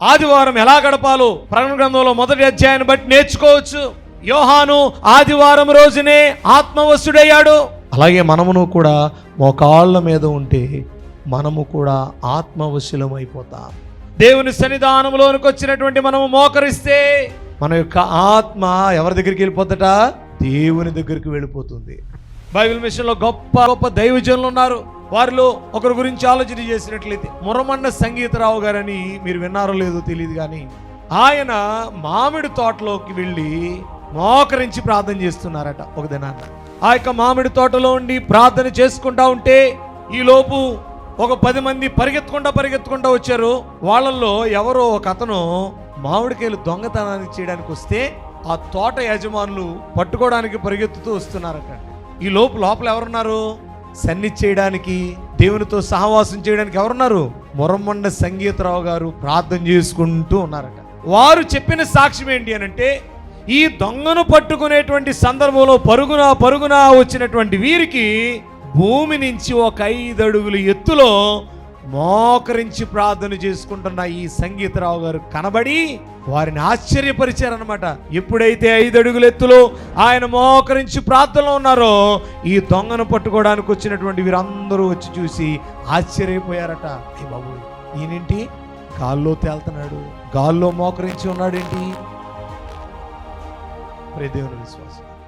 ఆదివారం ఎలా గడపాలో ప్రకటన గ్రంథంలో మొదటి అధ్యాయాన్ని బట్టి నేర్చుకోవచ్చు. యోహాను ఆదివారం రోజునే ఆత్మవశుడయ్యాడు. అలాగే మనమును కూడా మోకాళ్ళ మీద ఉంటే మనము కూడా ఆత్మవశులం అయిపోతాం దేవుని సన్నిధానంలోనికి వచ్చినటువంటి మనము మోకరిస్తే మన యొక్క ఆత్మ ఎవరి దగ్గరికి వెళ్ళిపోద్దట దేవుని దగ్గరికి వెళ్ళిపోతుంది. బైబిల్ మిషన్లో గొప్ప గొప్ప దైవజనులు ఉన్నారు. వారిలో ఒకరి గురించి ఆలోచన చేసినట్లయితే మురమన్న సంగీతరావు గారని మీరు విన్నారో లేదో తెలియదు కానీ ఆయన మామిడి తోటలోకి వెళ్ళి మోకరించి ప్రార్థన చేస్తున్నారట ఒక దినాన్న ఆ యొక్క మామిడి తోటలో ఉండి ప్రార్థన చేసుకుంటా ఉంటే ఈలోపు ఒక పది మంది పరిగెత్తుకుంటా పరిగెత్తుకుంటా వచ్చారు. వాళ్ళల్లో ఎవరో ఒక అతను మామిడికాయలు దొంగతనానికి చేయడానికి వస్తే ఆ తోట యజమానులు పట్టుకోవడానికి పరిగెత్తుతూ వస్తున్నారట. ఈ లోపు లోపల ఎవరున్నారు? సన్ని చేయడానికి దేవునితో సహవాసం చేయడానికి ఎవరున్నారు? మొరమండ సంగీతరావు గారు ప్రార్థన చేసుకుంటూ ఉన్నారట. వారు చెప్పిన సాక్ష్యం ఏంటి అని అంటే ఈ దొంగను పట్టుకునేటువంటి సందర్భంలో పరుగున పరుగున వచ్చినటువంటి వీరికి భూమి నుంచి ఒక ఐదు అడుగుల ఎత్తులో మోకరించి ప్రార్థన చేసుకుంటున్న ఈ సంగీతరావు గారు కనబడి వారిని ఆశ్చర్యపరిచారనమాట ఎప్పుడైతే ఐదు అడుగుల ఎత్తులో ఆయన మోకరించి ప్రార్థనలో ఉన్నారో ఈ దొంగను పట్టుకోవడానికి వచ్చినటువంటి వీరందరూ వచ్చి చూసి ఆశ్చర్యపోయారట. అయ్య బాబు ఈయనేంటి? గాల్లో తేల్తున్నాడు. గాల్లో మోకరించి ఉన్నాడేంటి? ప్రదేవుని విశ్వాసం.